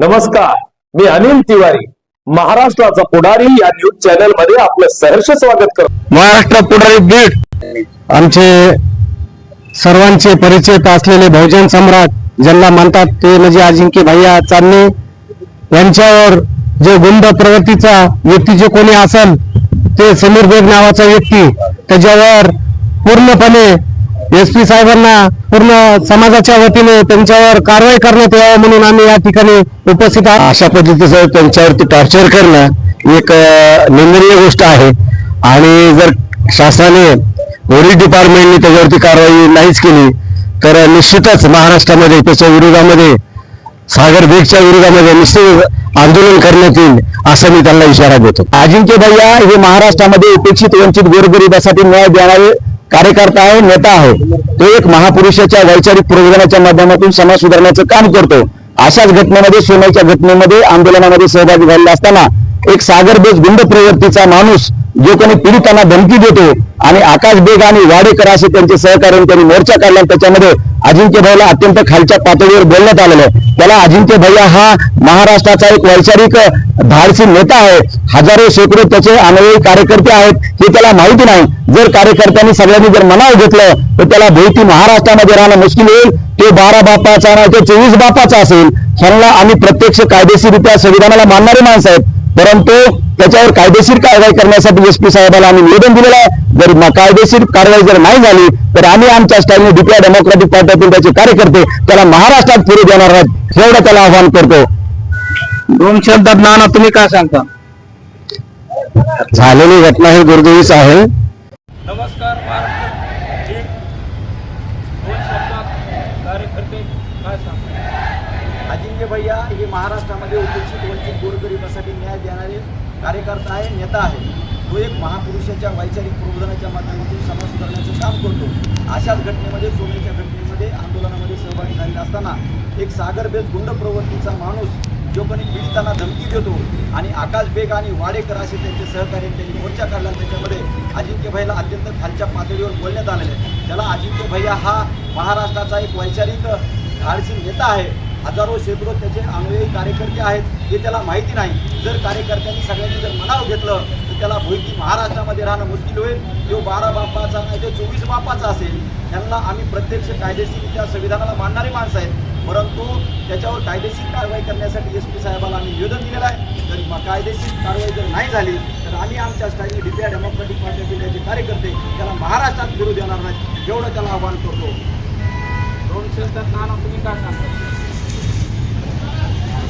नमस्कार मी अनिल तिवारी. महाराष्ट्राचा पुढारी या न्यूज चॅनलमध्ये आपलं सहर्ष स्वागत करतो. महाराष्ट्र पुढारी बीड. आमचे सर्वांचे परिचित असलेले बहुजन सम्राट ज्यांना म्हणतात ते म्हणजे अजिंक्य भैया चांदणे यांच्यावर जे गुंड प्रवृत्तीचा व्यक्ती जे कोणी असेल ते समीर बेग नावाचा व्यक्ती त्याच्यावर पूर्णपणे एस पी साहेबांना पूर्ण समाजाच्या वतीने त्यांच्यावर कारवाई करण्यात यावं म्हणून आम्ही या ठिकाणी उपस्थित आहोत. अशा पद्धतीचं त्यांच्यावरती टॉर्चर करणं एक निंदनीय गोष्ट आहे. आणि जर शासनाने पोलीस डिपार्टमेंटने त्याच्यावरती कारवाई नाहीच केली तर निश्चितच महाराष्ट्रामध्ये त्याच्या विरोधामध्ये सागर बेगच्या विरोधामध्ये निश्चित आंदोलन करण्यात येईल असं मी त्यांना इशारा देतो. अजिंक्य भैया हे महाराष्ट्रामध्ये उपेक्षित वंचित गोरगरिबासाठी न्याय देणारे कार्यकर्ता आहे नेता आहे तो एक महापुरुषाच्या वैचारिक प्रयोजनाच्या माध्यमातून समाज सुधारण्याचं काम करतो. अशाच घटनेमध्ये सोन्याच्या घटनेमध्ये आंदोलनामध्ये सहभागी झालेला असताना एक सागर बेज गुंड प्रवृत्तीचा माणूस जो कोणी पीडितांना धमकी देतो आणि आकाश बेग आणि वाडेकर असे त्यांचे सहकार्य त्यांनी मोर्चा काढला त्याच्यामध्ये अजिंक्य अत्यंत खालच्या पातळीवर बोलण्यात आलेलं आहे. त्याला अजिंक्य भैया हा महाराष्ट्राचा एक वैचारिक धाडसी नेता आहे. हजारो शेकडो त्याचे अनुयायी कार्यकर्ते आहेत. हे त्याला माहिती नाही. जर कार्यकर्त्यांनी सगळ्यांनी जर मनाव घेतलं तर त्याला भोवती महाराष्ट्रामध्ये राहणं मुश्किल होईल. ते बारा बापाचा नाही ते चोवीस बापाचा असेल. ह्यांना आम्ही प्रत्यक्ष कायदेशीररित्या संविधानाला मानणारे माणसं आहेत. परंतु त्याच्यावर कायदेशीर कारवाई करण्यासाठी एस पी साहेबाला आम्ही निवेदन दिलेलं आहे. जर कायदेशीर कारवाई जर नाही झाली तर आम्ही आमच्या स्टाईलने डीपीआय डेमोक्रेटिक पार्टीतील त्याचे कार्यकर्ते त्याला महाराष्ट्रात फिरू देणार नाहीत एवढं त्याला आव्हान करतो. दोन शब्दात नाना तुम्ही काय सांगता? झालेली घटना ही दुर्दैवीच आहे. नमस्कार अजिंक्य भैया हे महाराष्ट्रामध्ये उपेक्षित वंचित गोरगरिबासाठी न्याय देणारे कार्यकर्ता आहे नेता आहे. तो एक महापुरुषाच्या वैचारिक प्रबोधनाच्या माध्यमातून समाज सुधारण्याचं काम करतो. अशाच घटनेमध्ये सोनेच्या घटनेमध्ये आंदोलनामध्ये सहभागी झालेला असताना एक सागर बेग गुंड प्रवृत्तीचा माणूस जो कोणी पीडितांना धमकी देतो आणि आकाश बेग आणि वाडेकर असे त्यांचे सहकारी त्यांनी मोर्चा काढला. त्याच्यामध्ये अजिंक्य भैयाला अत्यंत खालच्या पातळीवर बोलण्यात आलेलं आहे त्याला अजिंक्य भैया हा महाराष्ट्राचा एक वैचारिक धाडसी नेता आहे. हजारो शेकडो त्याचे अनुयायी कार्यकर्ते आहेत. हे त्याला माहिती नाही. जर कार्यकर्त्यांनी सगळ्यांनी जर मनाव घेतलं त्याला भोईती महाराष्ट्रामध्ये राहणं मुश्किल होईल. तो बारा बापाचा नाही ते चोवीस बापाचा असेल. त्यांना आम्ही प्रत्यक्ष कायदेशीररित्या संविधानाला मानणारी माणसं आहेत. परंतु त्याच्यावर कायदेशीर कारवाई करण्यासाठी एस पी साहेबाला आम्ही निवेदन दिलेलं आहे. जर कायदेशीर कारवाई जर नाही झाली तर आम्ही आमच्या स्टाईलने डीपीआय डेमोक्रेटिक पार्टीतील त्याचे कार्यकर्ते त्याला महाराष्ट्रात फिरू देणार नाहीत एवढं त्याला आव्हान करतो. दोन शब्दात नाना तुम्ही काय सांगता?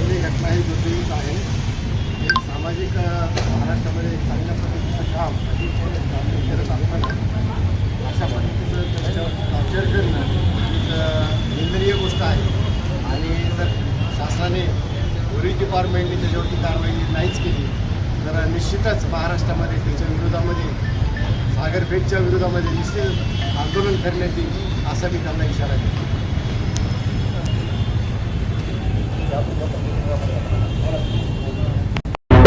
ही घटना ही दुर्दैवीच आहे एक सामाजिक अ, महाराष्ट्रामध्ये एक चांगल्या पद्धतीचं काम अजित पवार यांनी करत असताना अशा पद्धतीचं त्याच्यावर टॉर्चर करणं एक निंदनीय गोष्ट आहे. आणि जर शासनाने पोलीस डिपार्टमेंटने त्याच्यावरती कारवाई नाहीच केली तर निश्चितच महाराष्ट्रामध्ये त्याच्या विरोधामध्ये सागरपेठच्या विरोधामध्ये निश्चित आंदोलन करण्यात येईल असा मी त्यांना इशारा देतो.